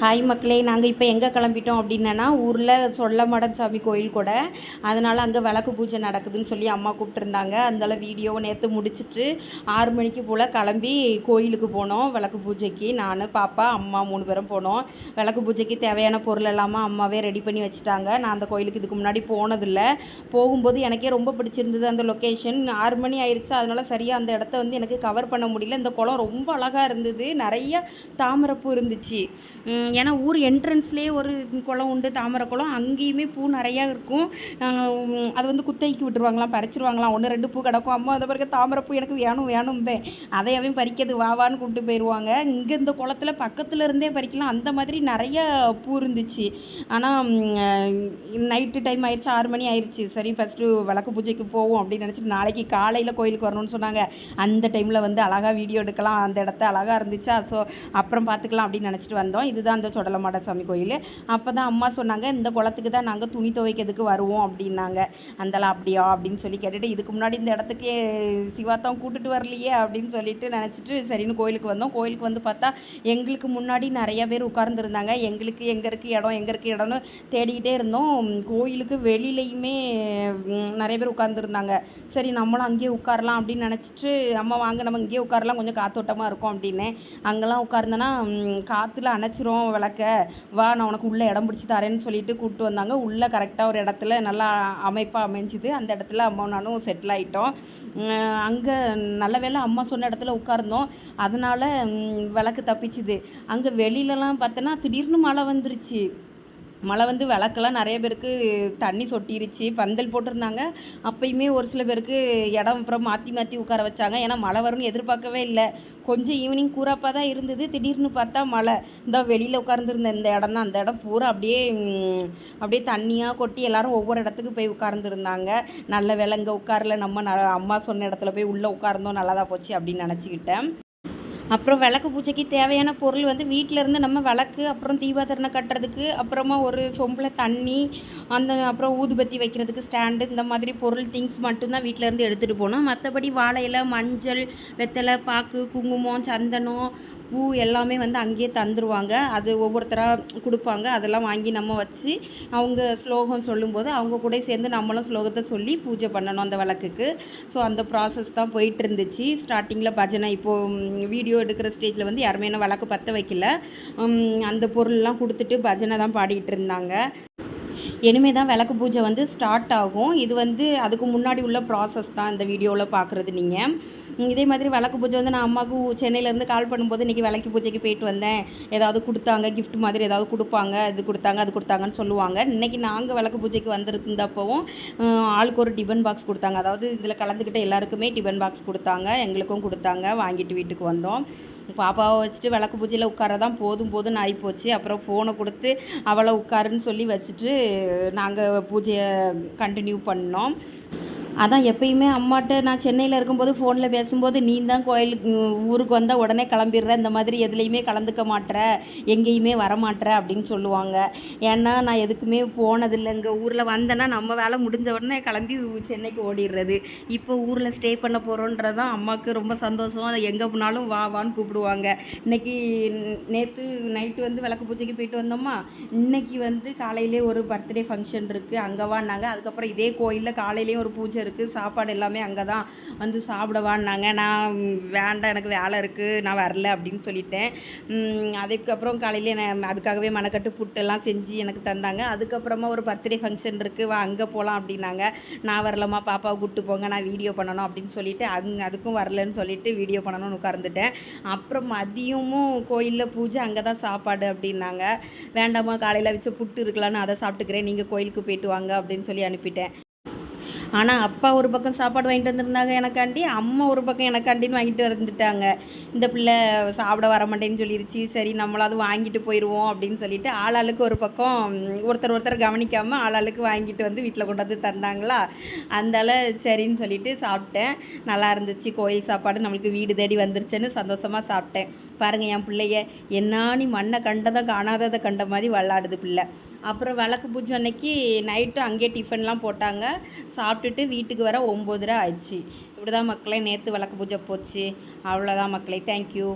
Hi மக்களே நாங்கள் இப்போ எங்கே கிளம்பிட்டோம் அப்படின்னா ஊரில் சொல்லமடன் சாமி கோயில் கூட. அதனால் அங்கே விளக்கு பூஜை நடக்குதுன்னு சொல்லி அம்மா கூப்பிட்டுருந்தாங்க. அதனால் வீடியோவை நேற்று முடிச்சுட்டு ஆறு மணிக்கு போல் கிளம்பி கோயிலுக்கு போனோம் விளக்கு பூஜைக்கு. நான் பாப்பா அம்மா மூணு பேரும் போனோம். விளக்கு பூஜைக்கு தேவையான பொருள் எல்லாமே அம்மாவே ரெடி பண்ணி வச்சுட்டாங்க. நான் அந்த கோயிலுக்கு இதுக்கு முன்னாடி போனதில்லை. போகும்போது எனக்கே ரொம்ப பிடிச்சிருந்தது அந்த லொக்கேஷன் ஆறு மணி ஆயிடுச்சு அதனால் சரியாக அந்த இடத்த வந்து எனக்கு கவர் பண்ண முடியல. இந்த குளம் ரொம்ப அழகாக இருந்தது. நிறைய தாமரைப்பூ இருந்துச்சு. ஏன்னா ஊர் என்ட்ரன்ஸ்லேயே ஒரு குளம் உண்டு தாமரை குளம். அங்கேயுமே பூ நிறையா இருக்கும். அது வந்து குத்தகைக்கு விட்டுருவாங்களாம் பறிச்சிருவாங்களாம். ஒன்று ரெண்டு பூ கிடக்கும். அம்மா அதை பிறகு தாமரை பூ எனக்கு வேணும் வேணும்பே. அதையாவே பறிக்கிறது வாவான்னு கூப்பிட்டு போயிடுவாங்க இங்கே இந்த குளத்துல பக்கத்தில் இருந்தே பறிக்கலாம். அந்த மாதிரி நிறைய பூ இருந்துச்சு. ஆனால் நைட்டு டைம் ஆயிடுச்சு ஆறு மணி ஆயிடுச்சு சரி ஃபஸ்ட்டு விளக்கு பூஜைக்கு போவோம் அப்படின்னு நினச்சிட்டு நாளைக்கு காலையில் கோயிலுக்கு வரணும்னு சொன்னாங்க. அந்த டைமில் வந்து அழகாக வீடியோ எடுக்கலாம். அந்த இடத்த அழகாக இருந்துச்சா? ஸோ அப்புறம் பார்த்துக்கலாம் அப்படின்னு நினச்சிட்டு வந்தோம். இதுதான் அந்த சொடலமாட சாமி கோயில். அப்போ தான் அம்மா சொன்னாங்க இந்த குளத்துக்கு தான் நாங்கள் துணி துவைக்கிறதுக்கு வருவோம் அப்படின்னாங்க. அந்தலாம் அப்படியா? அப்படின்னு சொல்லி கேட்டுட்டு இதுக்கு முன்னாடி இந்த இடத்துக்கே சிவாத்தான் கூட்டுட்டு வரலையே அப்படின்னு சொல்லிட்டு நினச்சிட்டு சரின்னு கோயிலுக்கு வந்தோம். கோயிலுக்கு வந்து பார்த்தா எங்களுக்கு முன்னாடி நிறைய பேர் உட்கார்ந்துருந்தாங்க. எங்களுக்கு எங்கே இருக்குது இடம் எங்கே இருக்குது இடம்னு தேடிக்கிட்டே இருந்தோம். கோயிலுக்கு வெளியிலையுமே நிறைய பேர் உட்கார்ந்துருந்தாங்க. சரி நம்மளும் அங்கேயே உட்காரலாம் அப்படின்னு நினச்சிட்டு அம்மா வாங்க நம்ம இங்கேயே உட்காரலாம். கொஞ்சம் காத்தோட்டமாக இருக்கும் அப்படின்னு. அங்கெல்லாம் உட்கார்ந்தோன்னா காற்றுல அணைச்சிரும். விளக்க. வா நான் உனக்கு உள்ளே இடம் பிடிச்சி தரேன்னு சொல்லிட்டு கூப்பிட்டு வந்தாங்க. உள்ளே கரெக்டாக ஒரு இடத்துல நல்லா அமைப்பாக அமைஞ்சுது. அந்த இடத்துல அம்மா நானும் செட்டில் ஆகிட்டோம் அங்கே நல்ல வேளை அம்மா சொன்ன இடத்துல உட்கார்ந்தோம். அதனால் விளக்கு தப்பிச்சுது. அங்கே வெளியிலலாம் பார்த்தோன்னா திடீர்னு மழை வந்துருச்சு. மழை வந்து விளக்கெல்லாம் நிறைய பேருக்கு தண்ணி சொட்டிருச்சு பந்தல் போட்டிருந்தாங்க. அப்பயுமே ஒரு சில பேருக்கு இடம் அப்புறம் மாற்றி மாற்றி உட்கார வச்சாங்க. ஏன்னா மழை வரும்னு எதிர்பார்க்கவே இல்லை. கொஞ்சம் ஈவினிங் கூறாப்பாக தான் இருந்தது. திடீர்னு பார்த்தா மழை. இந்த வெளியில் உட்கார்ந்துருந்த இந்த இடம் தான். அந்த இடம் பூரா அப்படியே அப்படியே தண்ணியாக கொட்டி எல்லோரும் ஒவ்வொரு இடத்துக்கு போய் உட்கார்ந்துருந்தாங்க. நல்ல விலங்க உட்காரல. நம்ம அம்மா சொன்ன இடத்துல போய் உள்ளே உட்கார்ந்தோம். நல்லதாக போச்சு அப்படின்னு நினச்சிக்கிட்டேன். அப்புறம் விளக்கு பூஜைக்கு தேவையான பொருள் வந்து வீட்டிலேருந்து நம்ம விளக்கு அப்புறம் தீபாதரணை கட்டுறதுக்கு அப்புறமா ஒரு சொம்பில் தண்ணி அந்த அப்புறம் ஊதுபத்தி வைக்கிறதுக்கு ஸ்டாண்டு இந்த மாதிரி பொருள் திங்ஸ் மட்டும்தான் வீட்டிலேருந்து எடுத்துகிட்டு போனோம் மற்றபடி வாழையில் மஞ்சள் வெத்தலை பாக்கு குங்குமம் சந்தனம் பூ எல்லாமே வந்து அங்கேயே தந்துடுவாங்க அது ஒவ்வொருத்தராக கொடுப்பாங்க. அதெல்லாம் வாங்கி நம்ம வச்சு அவங்க ஸ்லோகம் சொல்லும்போது அவங்க கூட சேர்ந்து நம்மளும் ஸ்லோகத்தை சொல்லி பூஜை பண்ணணும் அந்த விளக்குக்கு. ஸோ அந்த ப்ராசஸ் தான் போயிட்டு இருந்துச்சு. ஸ்டார்டிங்கில் பஜனை இப்போது வீடியோ எடுக்கிற ஸ்டேஜில் வந்து யாருமே என்ன வழக்கு பற்ற வைக்கல. அந்த பொருள்லாம் கொடுத்துட்டு பஜனை தான் பாடிக்கிட்டு இருந்தாங்க. இனிமே தான் விளக்கு பூஜை வந்து ஸ்டார்ட் ஆகும். இது வந்து அதுக்கு முன்னாடி உள்ள ப்ராசஸ் தான் இந்த வீடியோவில் பார்க்குறது நீங்கள் இதே மாதிரி விளக்கு பூஜை வந்து நான் அம்மாவுக்கு சென்னையிலேருந்து கால் பண்ணும்போது இன்றைக்கி விளக்கு பூஜைக்கு போயிட்டு வந்தேன். ஏதாவது கொடுத்தாங்க கிஃப்ட் மாதிரி ஏதாவது கொடுப்பாங்க இது கொடுத்தாங்க அது கொடுத்தாங்கன்னு சொல்லுவாங்க. இன்றைக்கி நாங்கள் விளக்கு பூஜைக்கு வந்திருந்தப்பவும் ஆளுக்கு ஒரு டிபன் பாக்ஸ் கொடுத்தாங்க. அதாவது இதில் கலந்துக்கிட்ட எல்லாருக்குமே டிபன் பாக்ஸ் கொடுத்தாங்க. எங்களுக்கும் கொடுத்தாங்க. வாங்கிட்டு வீட்டுக்கு வந்தோம். பாப்பாவை வச்சுட்டு விளக்கு பூஜையில் உட்கார தான் போதும் போதும்னு ஆகிப்போச்சு அப்புறம் ஃபோனை கொடுத்து அவளை உட்காருன்னு சொல்லி வச்சுட்டு நாங்கள் பூஜையை கண்டினியூ பண்ணோம். அதான் எப்பயுமே அம்மாட்ட நான் சென்னையில் இருக்கும்போது ஃபோனில் பேசும்போது நீ தான் கோயிலுக்கு ஊருக்கு வந்தால் உடனே கிளம்பிடுற இந்த மாதிரி எதுலேயுமே கலந்துக்க மாட்ற எங்கேயுமே வரமாட்ற அப்படின்னு சொல்லுவாங்க. ஏன்னா நான் எதுக்குமே போனதில்லை. இங்கே ஊரில் வந்தேன்னா நம்ம வேலை முடிஞ்ச உடனே கிளம்பி சென்னைக்கு ஓடிடுறது. இப்போ ஊரில் ஸ்டே பண்ண போகிறோன்றதான் அம்மாவுக்கு ரொம்ப சந்தோஷம். எங்கே போனாலும் வா வான்னு கூப்பிடுவாங்க. இன்னைக்கு நேற்று நைட்டு வந்து விளக்கு பூஜைக்கு போயிட்டு வந்தோமா? இன்னைக்கு வந்து காலையிலே ஒரு பர்த்டே ஃபங்க்ஷன் இருக்குது அங்கே வான்னாங்க. அதுக்கப்புறம் இதே கோயிலில் காலையிலேயும் ஒரு பூஜை இருக்குது சாப்பாடு எல்லாமே அங்கே தான் வந்து சாப்பிடவான்னாங்க. நான் வேண்டாம் எனக்கு வேலை இருக்குது நான் வரல அப்படின்னு சொல்லிட்டேன். அதுக்கப்புறம் காலையில் நான் அதுக்காகவே மனக்கட்டு புட்டெல்லாம் செஞ்சு எனக்கு தந்தாங்க. அதுக்கப்புறமா ஒரு பர்த்டே ஃபங்க்ஷன் இருக்குது வா அங்கே போகலாம் அப்படின்னாங்க. நான் வரலம்மா பாப்பாவை கூப்பிட்டு போங்க. நான் வீடியோ பண்ணணும் அப்படின்னு சொல்லிட்டு அங்கே அதுக்கும் வரலன்னு சொல்லிட்டு வீடியோ பண்ணணும்னு உட்கார்ந்துட்டேன். அப்புறம் மதியமும் கோயிலில் பூஜை அங்கே தான் சாப்பாடு அப்படின்னாங்க. வேண்டாம்மா காலையில் வச்ச புட்டு இருக்கலான்னு அதை சாப்பிட்டுக்கிறேன். நீங்கள் கோயிலுக்கு போயிட்டு வாங்க அப்படின்னு சொல்லி அனுப்பிட்டேன். ஆனால் அப்பா ஒரு பக்கம் சாப்பாடு வாங்கிட்டு வந்திருந்தாங்க எனக்காண்டி அம்மா ஒரு பக்கம் எனக்காண்டின்னு வாங்கிட்டு வந்துட்டாங்க இந்த பிள்ளை சாப்பிட வர மாட்டேன்னு சொல்லிருச்சு. சரி நம்மளாவது வாங்கிட்டு போயிடுவோம் அப்படின்னு சொல்லிட்டு ஆளாளுக்கு ஒரு பக்கம் ஒருத்தர் ஒருத்தர் கவனிக்காமல் ஆளாளுக்கு வாங்கிட்டு வந்து வீட்டில் கொண்டு வந்து தந்தாங்களா? அந்தால சரின்னு சொல்லிட்டு சாப்பிட்டேன். நல்லா இருந்துச்சு. கோயில் சாப்பாடு நம்மளுக்கு வீடு தேடி வந்துருச்சுன்னு சந்தோஷமாக சாப்பிட்டேன். பாருங்கள் என் பிள்ளைய என்னானி மண்ணை கண்டதை காணாததை கண்ட மாதிரி விளாடுது பிள்ளை. அப்புறம் விளக்கு பூஜை அன்னைக்கு நைட்டு அங்கேயே டிஃபன்லாம் போட்டாங்க. சாப்பிட்டுட்டு வீட்டுக்கு வர ஒம்போதரை ஆயிடுச்சு. இப்படி தான் மக்களே நேற்று விளக்கு பூஜை போச்சு. அவ்வளோதான் மக்களே தேங்க்யூ